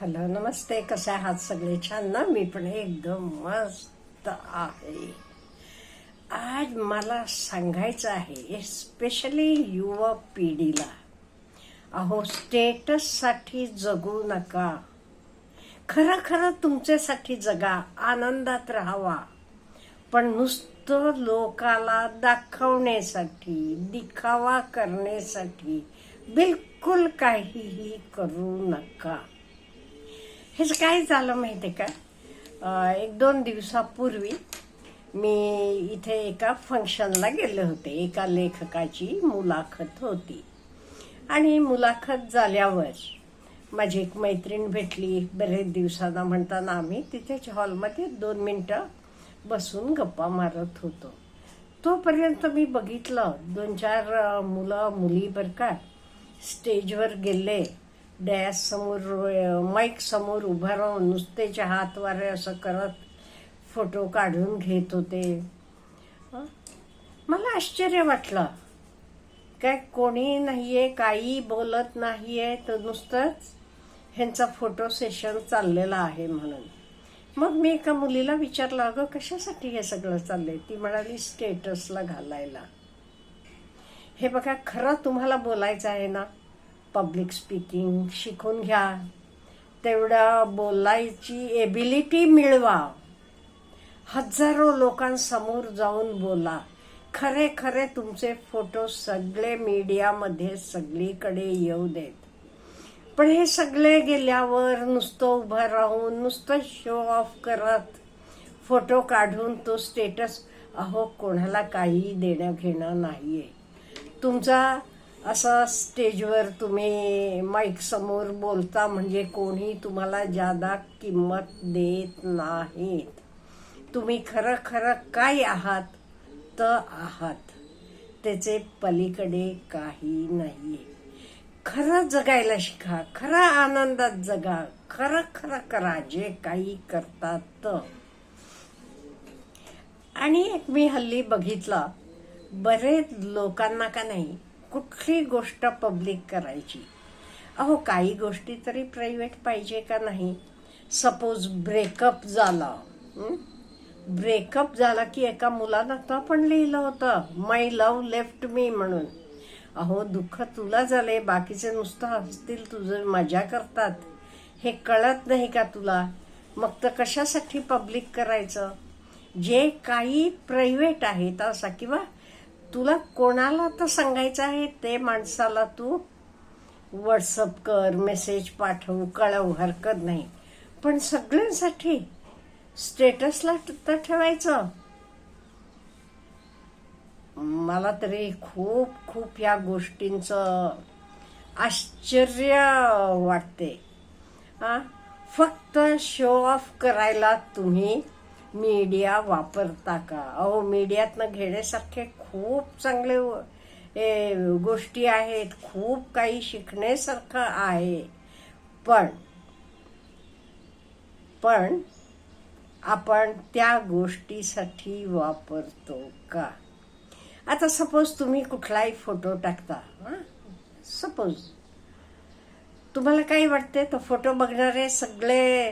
Hello नमस्ते कसे आहात सगळे छान ना मी पण एकदम मस्त आहे. आज मला सांगायचं आहे स्पेशली युवा पिढीला अहो स्टेटससाठी जगू नका. खरं खरं तुमच्यासाठी जगा आनंदात राहावा. पण नुसतं लोकाला दाखवण्यासाठी दिखावा करण्यासाठी बिलकुल काहीही करू नका. हेच काय झालं माहिती आहे का एक दोन दिवसापूर्वी मी इथे एका फंक्शनला गेले होते. एका लेखकाची मुलाखत होती. आणि मुलाखत झाल्यावर माझी एक मैत्रीण भेटली. बरेच दिवसांना म्हणताना आम्ही तिथेच हॉलमध्ये दोन मिनटं बसून गप्पा मारत होतो. तोपर्यंत मी बघितलं दोन चार मुलं मुली बरं का स्टेजवर गेले. डॅस समोर माईक समोर उभं राहून नुसतेच्या हात वारे असं करत फोटो काढून घेत होते. मला आश्चर्य वाटलं. काय कोणी नाहीये काही बोलत नाहीये तर नुसतंच ह्यांचा फोटो सेशन चाललेला आहे म्हणून. मग मी एका मुलीला विचारलं अगं कशासाठी हे सगळं चाललंय? ती म्हणाली स्टेटसला घालायला. हे बघा खरं तुम्हाला बोलायचं आहे ना पब्लिक स्पीकिंग शिकून घ्या. तेवढं बोलायची एबिलिटी मिळवा. हजारो लोकांसमोर जाऊन बोला. खरे खरे तुमचे फोटो सगळे मीडियामध्ये सगळीकडे येऊ देत. पण हे सगळे गेल्यावर नुसतं उभं राहून नुसतं शो ऑफ करत फोटो काढून तो स्टेटस अहो कोणाला काही देणं घेणं नाहीये. तुमचा असा स्टेजवर तुम्ही माईक समोर बोलता म्हणजे कोणी तुम्हाला जादा किंमत देत नाहीत. तुम्ही खरं खरं काय आहात? तर आहात. त्याचे पलीकडे काही नाही खरं जगायला शिका खरा आनंदात जगा खरं खरं करा जे काही करतात तर आणि एक मी हल्ली बघितलं बरेच लोकांना का नाही कुठली गोष्ट पब्लिक करायची? अहो काही गोष्टी तरी प्रायव्हेट पाहिजे का नाही? सपोज ब्रेकअप झाला. ब्रेकअप झाला की एका मुलानं तो पण लिहिलं होतं माय लव्ह लेफ्ट मी म्हणून. अहो दुःख तुला झाले बाकीचे नुसतं हसतील तुझं मजा करतात. हे कळत नाही का तुला? मग तर कशासाठी पब्लिक करायचं? जे काही प्रायव्हेट आहे तसा किंवा तुला कोणाला तर सांगायचं आहे ते माणसाला तू व्हॉट्सअप कर मेसेज पाठवू कळव हरकत नाही. पण सगळ्यांसाठी स्टेटसला तर ठेवायचं. मला तरी खूप खूप या गोष्टींचं आश्चर्य वाटते. फक्त शो ऑफ करायला तुम्ही मीडिया वापरता का? अहो मीडियातनं घेण्यासारखे खूप चांगले गोष्टी आहेत. खूप काही शिकण्यासारखं आहे. पण पण आपण त्या गोष्टीसाठी वापरतो का? आता सपोज तुम्ही कुठलाही फोटो टाकता सपोज तुम्हाला काही वाटते तो फोटो बघणारे सगळे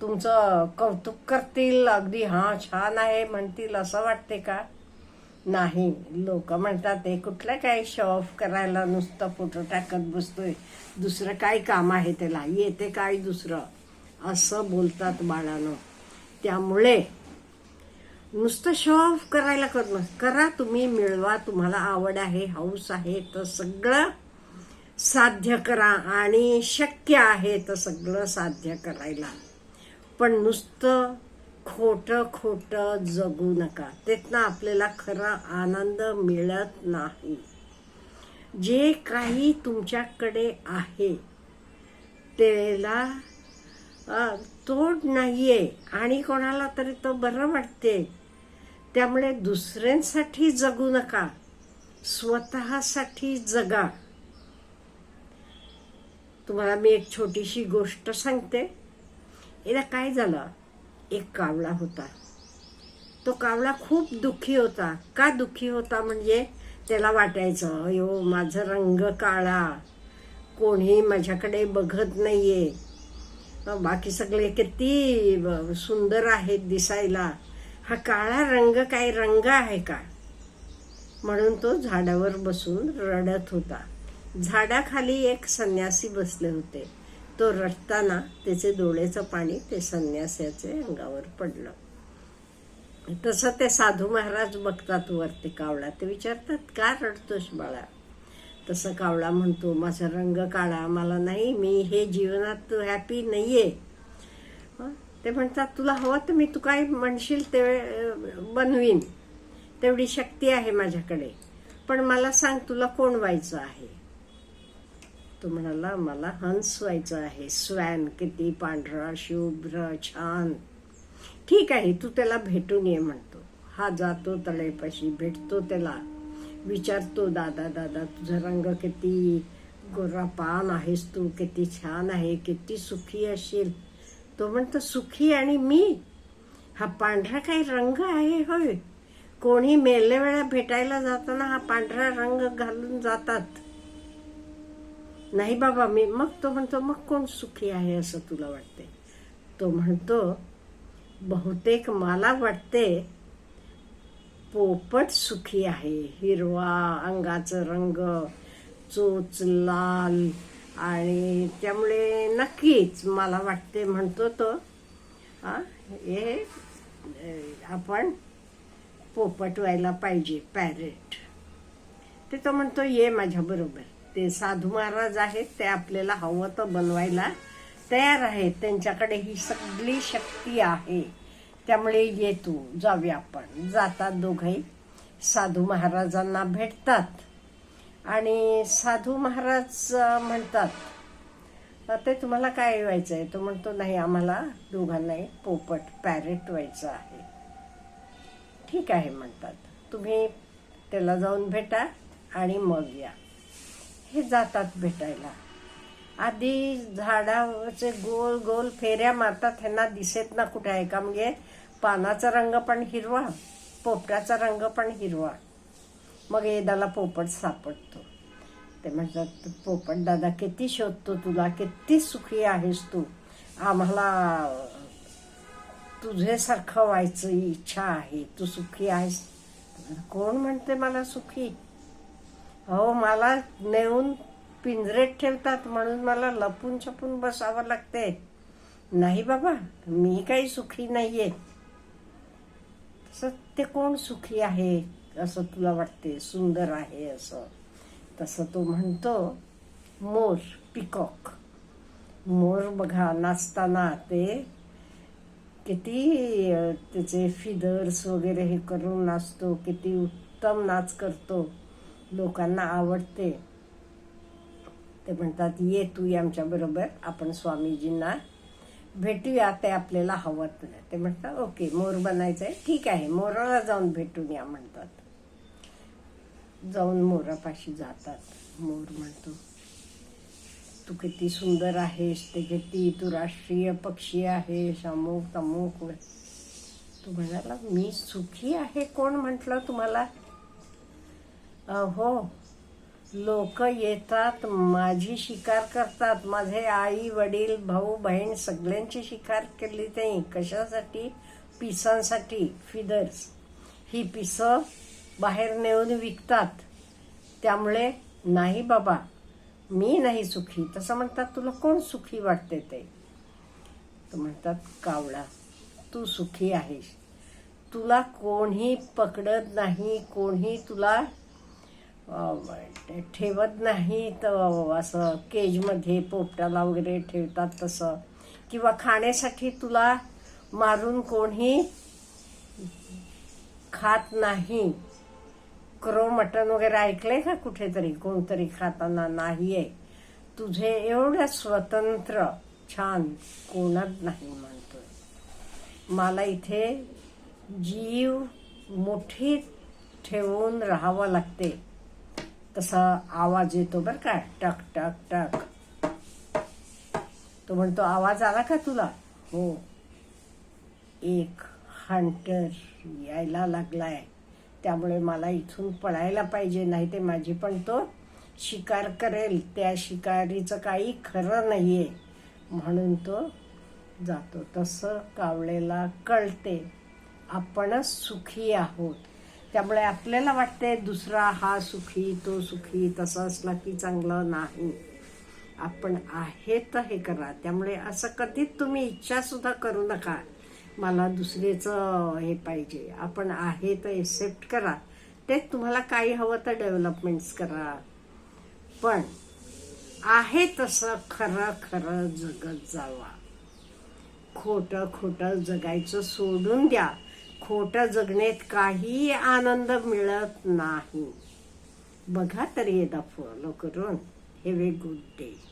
तुमचं कौतुक करतील. अगदी हा छान आहे म्हणतील असं वाटते का? नाही. लोक म्हणतात ते कुठलं काय शो ऑफ करायला नुसतं फोटो टाकत बसतोय? दुसरं काय काम आहे त्याला? येते काय दुसरं? असं बोलतात बाळानं. त्यामुळे नुसतं शो ऑफ करायला करू करा तुम्ही मिळवा. तुम्हाला आवड आहे हौस आहे तर सगळं साध्य करा आणि शक्य आहे तर सगळं साध्य करायला. पण नुसतं खोटं खोटं जगू नका. त्यातनं आपल्याला खरा आनंद मिळत नाही. जे काही तुमच्याकडे आहे त्याला तोड नाही आहे आणि कोणाला तरी तो बरं वाटते. त्यामुळे दुसऱ्यांसाठी जगू नका. स्वतःसाठी जगा. तुम्हाला मी एक छोटीशी गोष्ट सांगते. याला काय झालं? एक कावळा होता. तो कावळा खूप दुःखी होता. का दुःखी होता म्हणजे त्याला वाटायचं अयो माझं रंग काळा. कोणी माझ्याकडे बघत नाहीये. बाकी सगळे किती सुंदर आहेत दिसायला. हा काळा रंग काय रंग आहे का? म्हणून तो झाडावर बसून रडत होता. झाडाखाली एक संन्यासी बसले होते. तो रडताना त्याचे डोळ्याचं पाणी ते संन्यासाचे अंगावर पडलं. तसं ते साधू महाराज बघतात वरती कावळा. ते विचारतात का रडतोस बाळा? तसं कावळा म्हणतो माझा रंग काळा मला नाही मी हे जीवनात हॅपी नाहीये. आहे ते म्हणतात तुला हवं तर मी तू काय म्हणशील ते बनवीन. तेवढी शक्ती आहे माझ्याकडे. पण मला सांग तुला कोण व्हायचं आहे? तो म्हणाला मला हंस व्हायचं आहे. स्वॅन किती पांढरा शुभ्र छान. ठीक आहे तू त्याला भेटून ये म्हणतो. हा जातो तळेपाशी भेटतो त्याला. विचारतो दादा दादा तुझा रंग किती गोरा पान आहेस तू किती छान आहे किती सुखी असेल. तो म्हणतो सुखी आणि मी? हा पांढरा काही रंग आहे होय. कोणी मेले वेळा भेटायला जाताना हा पांढरा रंग घालून जातात. नाही बाबा मी मग तो म्हणतो मग कोण सुखी आहे असं तुला वाटते तो म्हणतो बहुतेक मला वाटते पोपट सुखी आहे हिरवा अंगाचं रंग चोच लाल आणि त्यामुळे नक्कीच मला वाटते म्हणतो तो हे आपण पोपट व्हायला पाहिजे पॅरेट ते तो म्हणतो ये माझ्याबरोबर ते साधू महाराज आहेत ते आपल्याला हवं तर बनवायला तयार आहेत. त्यांच्याकडे ही सगळी शक्ती आहे. त्यामुळे येतो जाऊया आपण. जातात दोघंही साधू महाराजांना भेटतात. आणि साधू महाराज म्हणतात ते तुम्हाला काय व्हायचं आहे तो म्हणतो नाही आम्हाला दोघांनाही पोपट पॅरेट व्हायचं आहे. ठीक आहे म्हणतात. तुम्ही त्याला जाऊन भेटा आणि मग या. हे जातात भेटायला. आधी झाडाचे गोल गोल फेऱ्या मारतात ह्यांना दिसत ना कुठे आहे का? म्हणजे पानाचा रंग पण हिरवा पोपटाचा रंग पण हिरवा. मग येदाला पोपट सापडतो. ते म्हणतात पोपट दादा किती शोधतो तुला? किती सुखी आहेस तू? आम्हाला तुझ्यासारखं व्हायचं इच्छा आहे. तू सुखी आहेस? कोण म्हणते मला सुखी? हो मला नेऊन पिंजरेत ठेवतात म्हणून मला लपून छपून बसावं लागते नाही बाबा मी काही सुखी नाहीये. तसं ते कोण सुखी आहे असं तुला वाटते सुंदर आहे असं. तसं तो म्हणतो मोर पिकॉक. मोर बघा नाचताना ते किती त्याचे फिदर्स वगैरे हे करून नाचतो किती उत्तम नाच करतो. लोकांना आवडते. ते म्हणतात ये तू आमच्या बरोबर आपण स्वामीजींना भेटूया ते आपल्याला हवं ते म्हणतात ओके मोर बनायचं आहे ठीक आहे मोराला जाऊन भेटून या म्हणतात. जाऊन मोरापाशी जातात. मोर म्हणतो तू किती सुंदर आहेस ते किती तू राष्ट्रीय पक्षी आहेस अमुक तमुक. तू म्हणाला मी सुखी आहे कोण म्हटलं तुम्हाला? अहो लोक येतात माझी शिकार करतात. माझे आई वडील भाऊ बहीण सगळ्यांची शिकार केली ते. कशासाठी? पिसांसाठी. फिदर्स ही पिसं बाहेर नेऊन विकतात. त्यामुळे नाही बाबा मी नाही सुखी. तसं म्हणतात तुला कोण सुखी वाटते ते? तर म्हणतात कावळा तू सुखी आहेस. तुला कोणी पकडत नाही कोणी तुला ठेवत नाही तर असं केजमध्ये पोपटाला वगैरे ठेवतात तसं. किंवा खाण्यासाठी तुला मारून कोणी खात नाही. क्रो मटन वगैरे ऐकलंय का कुठेतरी? कोणतरी खाताना नाहीये. तुझे एवढं स्वतंत्र छान कोणत नाही म्हणतोय. मला इथे जीव मुठीत ठेवून राहावं लागते. तसा आवाज येतो बरं का. टक टक टक. तो म्हणतो आवाज आला का तुला? हो. एक हंटर यायला लागलाय. त्यामुळे मला इथून पळायला पाहिजे नाही ते माझी पण तो शिकार करेल. त्या शिकारीचं काही खरं नाहीये. म्हणून तो जातो. तसं कावळेला कळते. आपणच सुखी आहोत. त्यामुळे आपल्याला वाटते दुसरा हा सुखी तो सुखी तसा असला की चांगलं नाही. आपण आहे तर हे करा. त्यामुळे असं कधीच तुम्ही इच्छासुद्धा करू नका. मला दुसरेचं हे पाहिजे. आपण आहे तर एक्सेप्ट करा. ते तुम्हाला काही हवं तर डेव्हलपमेंट्स करा. पण आहे तसं खरं खरं जगत जावा. खोटं खोटं जगायचं सोडून द्या. खोटं जगण्यात काही आनंद मिळत नाही. बघा तरी एकदा फॉलो करून हे वे गुड डे